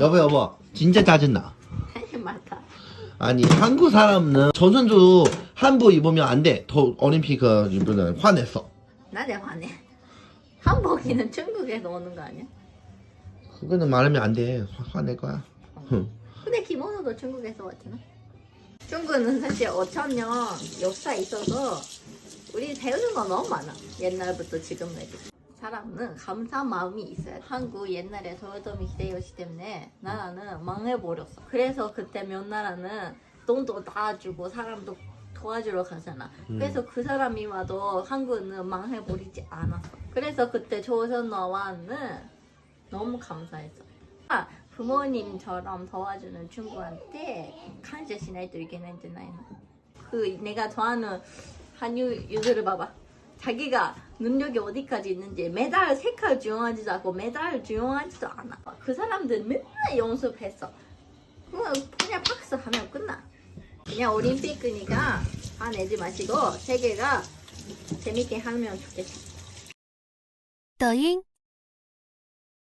여보 여보 진짜 짜증나 맞다. 아니 한국 사람은 전 선수 한복 입으면 안돼더 올림픽 그 이분은 화냈어 나내 화내. 한복이는 중국에서 오는 거 아니야? 그거는 말하면 안돼 화낼 거야 응. 근데 기모노도 중국에서 왔잖아. 중국은 사실 5천년 역사 있어서 우리 배우는 거 너무 많아. 옛날부터 지금까지. 사람은 감사한 마음이 있어요. 한국 옛날에 도요토미 히데요시 때문에 나라는 망해버렸어. 그래서 그때 몇 나라는 돈도 다 주고 사람도 도와주러 가잖아. 그래서 그 사람이 와도 한국은 망해버리지 않았어. 그래서 그때 조선어와는 너무 감사했어. 아, 부모님처럼 도와주는 친구한테 감사しないといけないんじゃないの? 그 내가 좋아하는 한유 유저를 봐봐. 자기가 능력이 어디까지 있는지 메달 색깔 중요하지도 않고 메달 중요하지도 않아. 그 사람들 맨날 연습했어. 그냥 박스 하면 끝나. 그냥 올림픽이니까 화내지 마시고 세계가 재밌게 하면 좋겠어. 抖音、